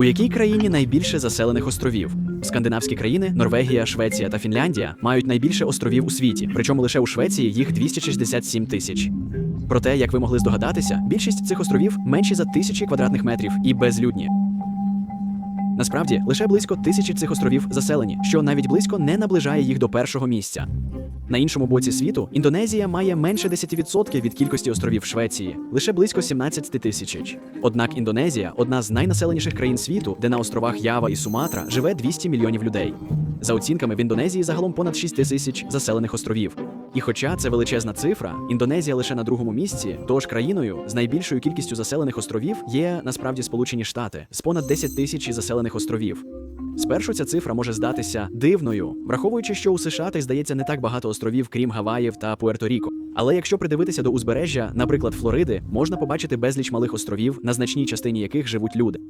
У якій країні найбільше заселених островів? Скандинавські країни Норвегія, Швеція та Фінляндія мають найбільше островів у світі, причому лише у Швеції їх 267 тисяч. Проте, як ви могли здогадатися, більшість цих островів менші за тисячі квадратних метрів і безлюдні. Насправді, лише близько тисячі цих островів заселені, що навіть близько не наближає їх до першого місця. На іншому боці світу Індонезія має менше 10% від кількості островів Швеції, лише близько 17 тисяч. Однак Індонезія одна з найнаселеніших країн світу, де на островах Ява і Суматра живе 200 мільйонів людей. За оцінками в Індонезії загалом понад 6 тисяч заселених островів. І хоча це величезна цифра, Індонезія лише на другому місці, тож країною з найбільшою кількістю заселених островів є насправді Сполучені Штати з понад 10 тисяч заселених островів. Спершу ця цифра може здатися дивною, враховуючи, що у США та здається не так багато островів, крім Гаваїв та Пуерто-Ріко. Але якщо придивитися до узбережжя, наприклад, Флориди, можна побачити безліч малих островів, на значній частині яких живуть люди.